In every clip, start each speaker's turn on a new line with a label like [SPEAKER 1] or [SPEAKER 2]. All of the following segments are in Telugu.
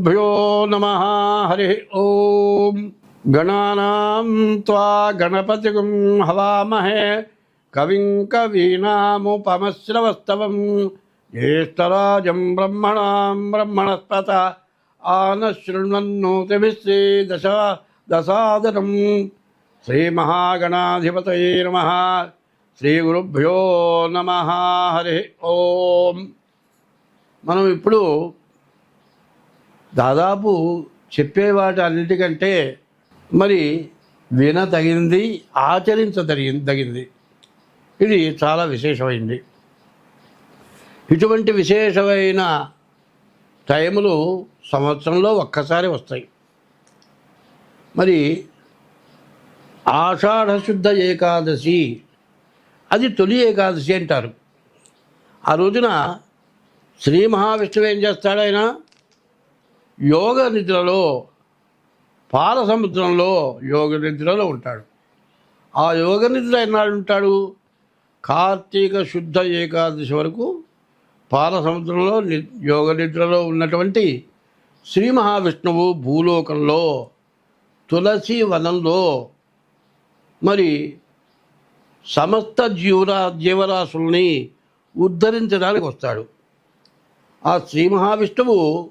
[SPEAKER 1] శ్రీగురుభ్యో నమ హరి ఓం గణానాం త్వా గణపతిగుం హవామహే కవిం కవీనాముపమశ్రవస్తవం జ్యేష్ఠరాజం బ్రహ్మణాం బ్రహ్మణస్పత ఆనశృణ్వన్నోతిభిశ్రీ దశ దశాదనం శ్రీమహాగణాధిపతయే నమ శ్రీగురుభ్యో నమ హరి ఓం మనం ఇప్పుడు దాదాపు చెప్పే వాటి అన్నిటికంటే మరి వినదగింది ఆచరించదగి తగింది ఇది చాలా విశేషమైంది. ఇటువంటి విశేషమైన టైములు సంవత్సరంలో ఒక్కసారి వస్తాయి. మరి ఆషాఢశుద్ధ ఏకాదశి అది తొలి ఏకాదశి అంటారు. ఆ రోజున శ్రీ మహావిష్ణువు ఏం చేస్తాడు ఆయన? యోగ నిద్రలో పాల సముద్రంలో యోగ నిద్రలో ఉంటాడు. ఆ యోగ నిద్ర ఎన్నాడు ఉంటాడు? కార్తీక శుద్ధ ఏకాదశి వరకు పాల సముద్రంలో ని యోగ నిద్రలో ఉన్నటువంటి శ్రీ మహావిష్ణువు భూలోకంలో తులసి వనంలో మరి సమస్త జీవరా జీవరాశుల్ని ఉద్ధరించడానికి వస్తాడు. ఆ శ్రీ మహావిష్ణువు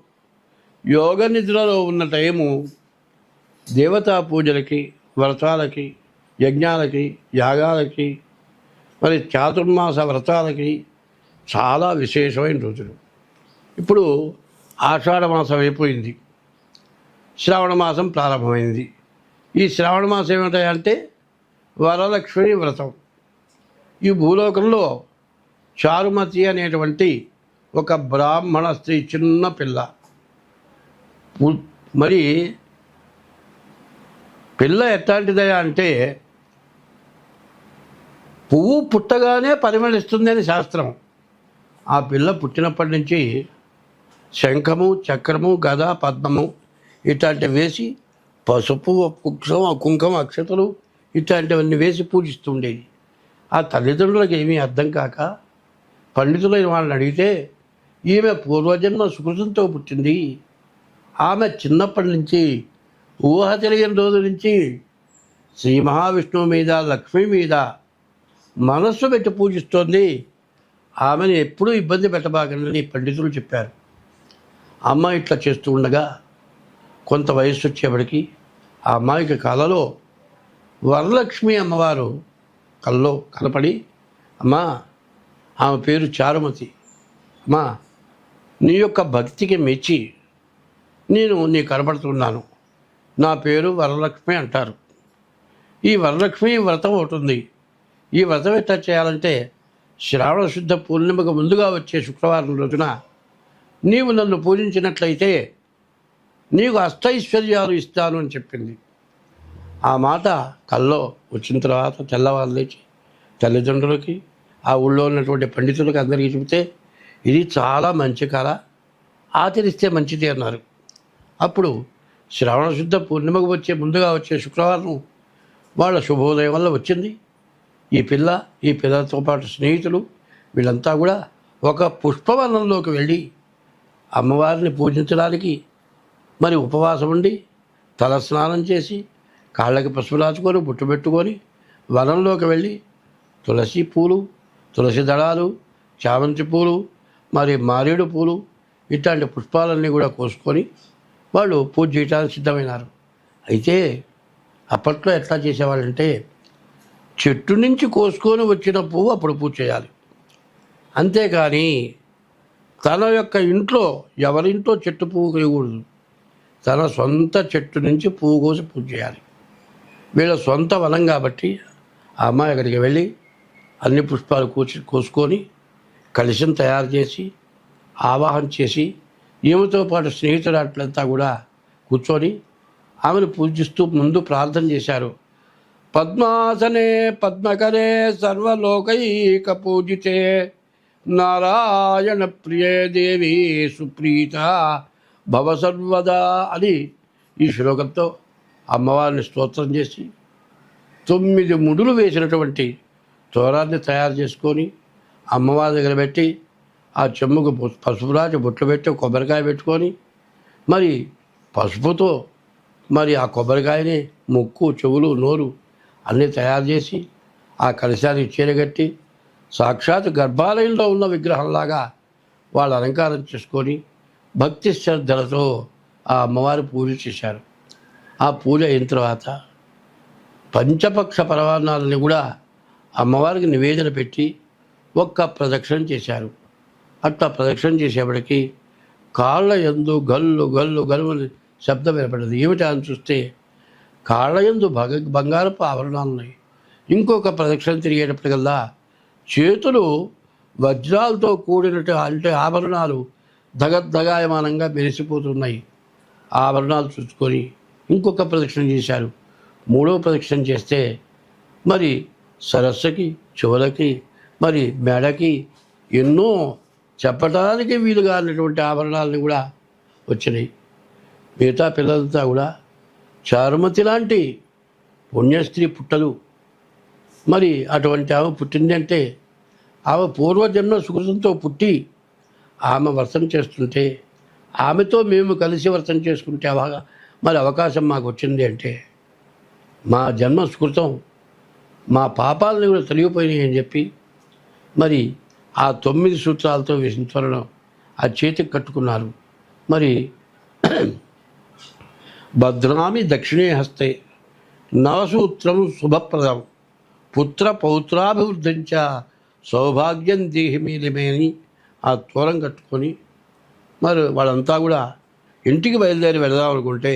[SPEAKER 1] యోగ నిద్రలో ఉన్న టైము దేవతా పూజలకి వ్రతాలకి యజ్ఞాలకి యాగాలకి మరి చాతుర్మాస వ్రతాలకి చాలా విశేషమైన రోజులు. ఇప్పుడు ఆషాఢ మాసం అయిపోయింది. శ్రావణ మాసం ప్రారంభమైంది. ఈ శ్రావణ మాసం ఏమిటంటే వరలక్ష్మి వ్రతం. ఈ భూలోకంలో చారుమతి అనేటువంటి ఒక బ్రాహ్మణ స్త్రీ చిన్న పిల్ల. మరి పిల్ల ఎట్లాంటిదయా అంటే పువ్వు పుట్టగానే పరిమళిస్తుంది అని శాస్త్రం. ఆ పిల్ల పుట్టినప్పటి నుంచి శంఖము చక్రము గద పద్మము ఇట్లాంటివి వేసి పసుపు కుంకుమ కుంకం అక్షతలు ఇట్లాంటివన్నీ వేసి పూజిస్తుండేది ఆ తల్లిదండ్రులకు ఏమీ అర్థం కాక పండితులైన వాళ్ళని అడిగితే ఈమె పూర్వజన్మ సుకృతంతో పుట్టింది. ఆమె చిన్నప్పటి నుంచి ఊహ తెలియని రోజు నుంచి శ్రీ మహావిష్ణువు మీద లక్ష్మి మీద మనస్సు పెట్టి పూజిస్తోంది. ఆమెను ఎప్పుడూ ఇబ్బంది పెట్టబాకండి పండితులు చెప్పారు. అమ్మ ఇట్లా చేస్తూ ఉండగా కొంత వయస్సు వచ్చేప్పటికి ఆ అమ్మాయికి కళలో వరలక్ష్మి అమ్మవారు కల్లో కనపడి అమ్మా ఆమె పేరు చారుమతి అమ్మా నీ యొక్క భక్తికి మెచ్చి నేను నీ కనబడుతున్నాను. నా పేరు వరలక్ష్మి అంటారు. ఈ వరలక్ష్మి వ్రతం ఒకటి ఉంది ఈ వ్రతం ఎట్లా చేయాలంటే శ్రావణ శుద్ధ పూర్ణిమకు ముందుగా వచ్చే శుక్రవారం రోజున నీవు నన్ను పూజించినట్లయితే నీకు అష్టైశ్వర్యాలు ఇస్తాను అని చెప్పింది. ఆ మాట కల్లో వచ్చిన తర్వాత తెల్లవారు లేచి తల్లిదండ్రులకి ఆ ఊళ్ళో ఉన్నటువంటి పండితులకు అందరికీ చెబితే ఇది చాలా మంచి కళ ఆచరిస్తే మంచిది అన్నారు. అప్పుడు శ్రావణ శుద్ధ పూర్ణిమకు వచ్చే ముందుగా వచ్చే శుక్రవారం వాళ్ళ శుభోదయం వల్ల వచ్చింది. ఈ పిల్ల ఈ పిల్లలతో పాటు స్నేహితులు వీళ్ళంతా కూడా ఒక పుష్పవనంలోకి వెళ్ళి అమ్మవారిని పూజించడానికి మరి ఉపవాసం ఉండి తల స్నానం చేసి కాళ్ళకి పసుపు రాచుకొని బుట్టు పెట్టుకొని వనంలోకి వెళ్ళి తులసి పూలు తులసి దళాలు చామంతి పూలు మరి మారేడు పూలు ఇట్లాంటి పుష్పాలన్నీ కూడా కోసుకొని వాళ్ళు పూజ చేయడానికి సిద్ధమైనారు. అయితే అప్పట్లో ఎట్లా చేసేవాళ్ళంటే చెట్టు నుంచి కోసుకొని వచ్చిన పువ్వు అప్పుడు పూజ చేయాలి. అంతేకాని తన యొక్క ఇంట్లో ఎవరింట్లో చెట్టు పువ్వు వేయకూడదు తన సొంత చెట్టు నుంచి పువ్వు కోసి పూజ చేయాలి. వీళ్ళ సొంత వనం కాబట్టి ఆ అమ్మాయి అక్కడికి వెళ్ళి అన్ని పుష్పాలు కూర్చి కోసుకొని కలిసిని తయారు చేసి ఆవాహన చేసి ఈమెతో పాటు స్నేహితురాట్లంతా కూడా కూర్చొని ఆమెను పూజిస్తూ ముందు ప్రార్థన చేశారు. పద్మాసనే పద్మకరే సర్వలోకైక పూజితే నారాయణ ప్రియే దేవి సుప్రీత భవ సర్వదా అని ఈ శ్లోకంతో అమ్మవారిని స్తోత్రం చేసి తొమ్మిది ముడులు వేసినటువంటి తోరాన్ని తయారు చేసుకొని అమ్మవారి దగ్గర పెట్టి ఆ చెమ్ముకు పసుపు రాసి బొట్లు పెట్టి కొబ్బరికాయ పెట్టుకొని మరి పసుపుతో మరి ఆ కొబ్బరికాయని ముక్కు చెవులు నోరు అన్నీ తయారు చేసి ఆ కలశానికి చీరగట్టి సాక్షాత్ గర్భాలయంలో ఉన్న విగ్రహంలాగా వాళ్ళు అలంకారం చేసుకొని భక్తి శ్రద్ధలతో ఆ అమ్మవారి పూజ చేశారు. ఆ పూజ అయిన తర్వాత పంచపక్ష పరవాన్నాలని కూడా అమ్మవారికి నివేదన పెట్టి ఒక్క ప్రదక్షిణ చేశారు. అట్లా ప్రదక్షిణ చేసేప్పటికి కాళ్ళ ఎందు గల్లు గల్లు గల్లు శబ్దం వినపడింది ఏమిటి అని చూస్తే కాళ్ళ ఎందు భగ బంగారపు ఆభరణాలు ఉన్నాయి ఇంకొక ప్రదక్షిణ తిరిగేటప్పటికల్లా చేతులు వజ్రాలతో కూడినట్టు అంటే ఆభరణాలు దగద్దగాయమానంగా మెరిసిపోతున్నాయి. ఆభరణాలు చూసుకొని ఇంకొక ప్రదక్షిణ చేశారు. మూడవ ప్రదక్షిణ చేస్తే మరి సరస్సుకి చెవులకి మరి మెడకి ఎన్నో చెప్పడానికి వీలుగా ఉన్నటువంటి ఆభరణాలను కూడా వచ్చినాయి. మిగతా పిల్లలంతా కూడా చారుమతి లాంటి పుణ్యస్త్రీ పుట్టలు. మరి అటువంటి ఆమె పుట్టిందంటే ఆమె పూర్వజన్మ సుకృతంతో పుట్టి ఆమె వర్తం చేస్తుంటే ఆమెతో మేము కలిసి వర్తం చేసుకుంటే అవగా మరి అవకాశం మాకు వచ్చింది అంటే మా జన్మ సుకృతం మా పాపాలను కూడా తొలగిపోయినాయి అని చెప్పి మరి ఆ తొమ్మిది సూత్రాలతో విసించడం ఆ చేతికి కట్టుకున్నారు. మరి భద్రామి దక్షిణే హస్తే నవసూత్రం శుభప్రదం. పుత్ర పౌత్రాభివృద్ధించ సౌభాగ్యం దేహిమీలిమేని ఆ తోరం కట్టుకొని మరి వాళ్ళంతా కూడా ఇంటికి బయలుదేరి వెళదాం అనుకుంటే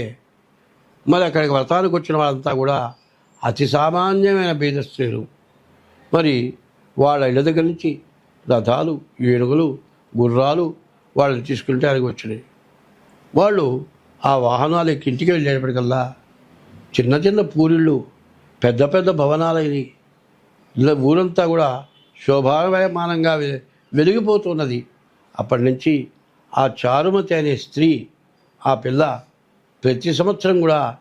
[SPEAKER 1] మరి అక్కడికి వ్రతానికి వచ్చిన వాళ్ళంతా కూడా అతి సామాన్యమైన బీదస్త్రీలు మరి వాళ్ళ ఇళ్ళ దగ్గర నుంచి రథాలు ఏనుగులు గుర్రాలు వాళ్ళని తీసుకుంటే అడిగి వచ్చినాయి. వాళ్ళు ఆ వాహనాలు ఎక్కి ఇంటికి వెళ్ళేటప్పటికల్లా చిన్న చిన్న పూరిళ్ళు పెద్ద పెద్ద భవనాలైనవి ఇలా ఊరంతా కూడా శోభాయమానంగా వె- వెలిగిపోతున్నది. అప్పటి నుంచి ఆ చారుమతి అనే స్త్రీ ఆ పిల్ల ప్రతి సంవత్సరం కూడా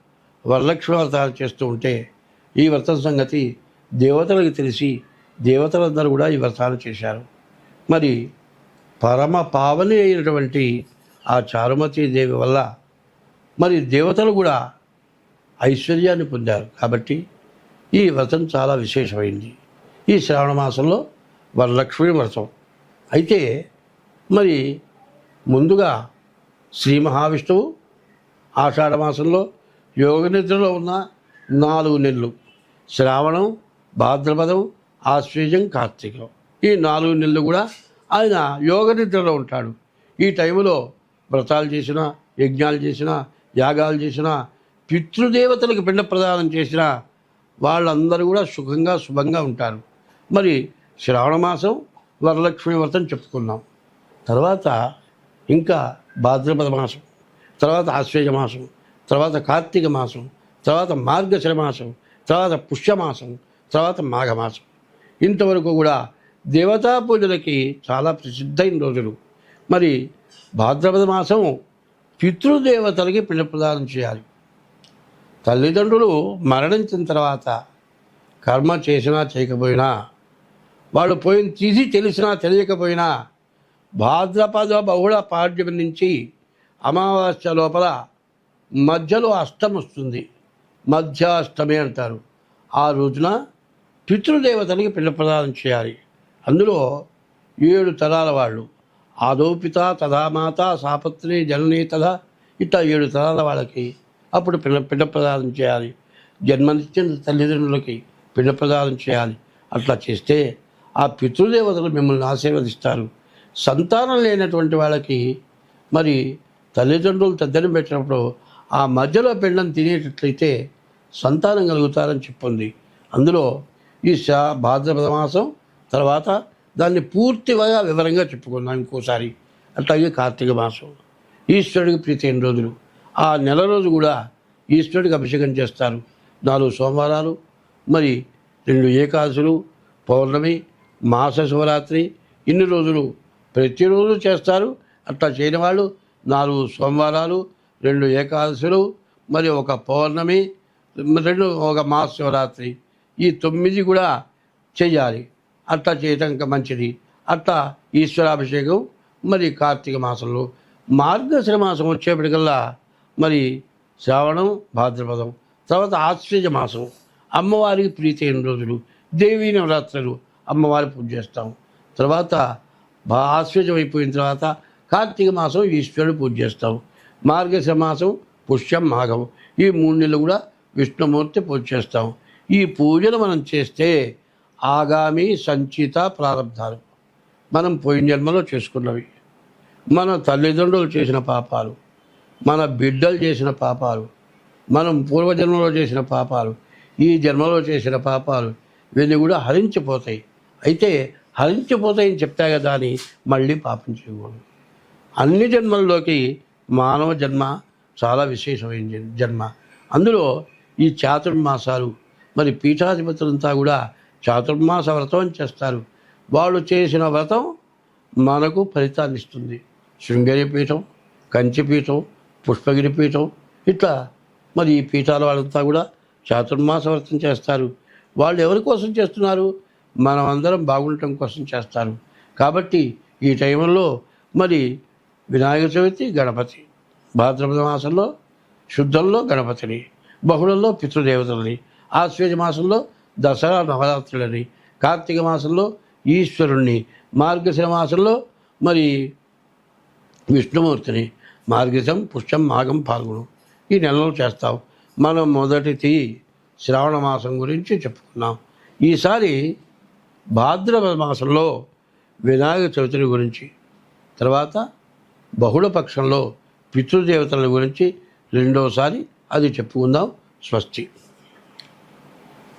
[SPEAKER 1] వరలక్ష్మి వ్రతాలు చేస్తూ ఉంటే ఈ వ్రతం సంగతి దేవతలకు తెలిసి దేవతలందరూ కూడా ఈ వ్రతాలు చేశారు. మరి పరమ పావని అయినటువంటి ఆ చారుమతి దేవి వల్ల మరి దేవతలు కూడా ఐశ్వర్యాన్ని పొందారు. కాబట్టి ఈ వ్రతం చాలా విశేషమైంది. ఈ శ్రావణ మాసంలో వరలక్ష్మి వ్రతం. అయితే మరి ముందుగా శ్రీ మహావిష్ణువు ఆషాఢ మాసంలో యోగ నిద్రలో ఉన్న నాలుగు నెలలు. శ్రావణం భాద్రపదం ఆశ్వేజం కార్తీకం. ఈ నాలుగు నెలలు కూడా ఆయన యోగ నిద్రలో ఉంటాడు. ఈ టైంలో వ్రతాలు చేసినా యజ్ఞాలు చేసినా యాగాలు చేసినా పితృదేవతలకు పిండ ప్రదానం చేసినా వాళ్ళందరూ కూడా సుఖంగా శుభంగా ఉంటారు. మరి శ్రావణ మాసం వరలక్ష్మి వ్రతం చెప్పుకున్నాం. తర్వాత ఇంకా భాద్రపద మాసం తర్వాత ఆశ్వేజ మాసం తర్వాత కార్తీక మాసం తర్వాత మార్గశిర మాసం తర్వాత పుష్యమాసం తర్వాత మాఘమాసం. ఇంతవరకు కూడా దేవతా పూజలకి చాలా ప్రసిద్ధైన రోజులు. మరి భాద్రపద మాసం పితృదేవతలకి పిండ ప్రదానం చేయాలి. తల్లిదండ్రులు మరణించిన తర్వాత కర్మ చేసినా చేయకపోయినా వాళ్ళు పోయిన తీసి తెలిసినా తెలియకపోయినా భాద్రపద బహుళ పాడ్యం నుంచి అమావాస్య లోపల మధ్యలో అష్టం వస్తుంది. మధ్యాష్టమి అంటారు. ఆ రోజున పితృదేవతలకి పిండ ప్రదానం చేయాలి. అందులో ఏడు తరాల వాళ్ళు. ఆదోపిత తదామాత సాపత్రి జననీ తదా ఇట్లా ఏడు తరాల వాళ్ళకి అప్పుడు పిండ పిండ ప్రదానం చేయాలి. జన్మనిచ్చిన తల్లిదండ్రులకి పిండ ప్రదానం చేయాలి. అట్లా చేస్తే ఆ పితృదేవతలు మిమ్మల్ని ఆశీర్వదిస్తారు. సంతానం లేనటువంటి వాళ్ళకి మరి తల్లిదండ్రులు తద్దని పెట్టినప్పుడు ఆ మధ్యలో పిండం తినేటట్లయితే సంతానం కలుగుతారని చెప్పింది. అందులో ఈ శా భాద్రపద మాసం తర్వాత దాన్ని పూర్తిగా వివరంగా చెప్పుకుందాం ఇంకోసారి. అట్లాగే కార్తీక మాసం. ఈశ్వరుడికి ప్రీతి ఎన్ని రోజులు? ఆ నెల రోజు కూడా ఈశ్వరుడికి అభిషేకం చేస్తారు. నాలుగు సోమవారాలు మరి రెండు ఏకాదశులు పౌర్ణమి మాస శివరాత్రి ఇన్ని రోజులు ప్రతిరోజు చేస్తారు. అట్లా చేయని వాళ్ళు నాలుగు సోమవారాలు రెండు ఏకాదశులు మరి ఒక పౌర్ణమి రెండు ఒక మాస శివరాత్రి ఈ తొమ్మిది కూడా చేయాలి. అట్లా చేయటం ఇంకా మంచిది. అట్లా ఈశ్వరాభిషేకం మరి కార్తీక మాసంలో. మార్గశ్ర మాసం వచ్చేప్పటికల్లా మరి శ్రావణం భాద్రపదం తర్వాత ఆశ్చర్య మాసం. అమ్మవారికి ప్రీతి అయిన రోజులు? దేవీ నవరాత్రులు అమ్మవారి పూజ చేస్తాం. తర్వాత ఆశ్వజం అయిపోయిన తర్వాత కార్తీక మాసం ఈశ్వరుడు పూజ చేస్తాం. మార్గశ్ర మాసం పుష్యం మాఘం. ఈ మూడు నెలలు కూడా విష్ణుమూర్తి పూజ చేస్తాం. ఈ పూజలు మనం చేస్తే ఆగామి సంచిత ప్రారంధాలు మనం పోయిన జన్మలో చేసుకున్నవి. మన తల్లిదండ్రులు చేసిన పాపాలు. మన బిడ్డలు చేసిన పాపాలు. మనం పూర్వజన్మలో చేసిన పాపాలు. ఈ జన్మలో చేసిన పాపాలు ఇవన్నీ కూడా హరించిపోతాయి. అయితే హరించిపోతాయని చెప్తా కదా అని మళ్ళీ పాపం చేయకూడదు. అన్ని జన్మల్లోకి మానవ జన్మ చాలా విశేషమైన జన్- జన్మ. అందులో ఈ చాతుర్మాసాలు మరి పీఠాధిపతులంతా కూడా చాతుర్మాస వ్రతం చేస్తారు. వాళ్ళు చేసిన వ్రతం మనకు ఫలితాన్ని ఇస్తుంది. శృంగేరి పీఠం కంచి పీఠం పుష్పగిరి పీఠం ఇట్లా మరి ఈ పీఠాల వాళ్ళంతా కూడా చాతుర్మాస వ్రతం చేస్తారు. వాళ్ళు ఎవరి కోసం చేస్తున్నారు? మనం అందరం బాగుండటం కోసం చేస్తారు. కాబట్టి ఈ టైంలో మరి వినాయక చవితి గణపతి భాద్రపద మాసంలో శుద్ధంలో గణపతిని బహుళంలో పితృదేవతల్ని ఆశ్వేజ మాసంలో దసరా నవరాత్రులని కార్తీక మాసంలో ఈశ్వరుణ్ణి మార్గశిర మాసంలో మరి విష్ణుమూర్తిని మార్గశం పుష్యం మాఘం పాల్గొను ఈ నెలలో చేస్తాం. మనం మొదటిది శ్రావణ మాసం గురించి చెప్పుకున్నాం. ఈసారి భాద్రపద మాసంలో వినాయక చవితిని గురించి తర్వాత బహుళ పక్షంలో పితృదేవతల గురించి రెండోసారి అది చెప్పుకుందాం. స్వస్తి.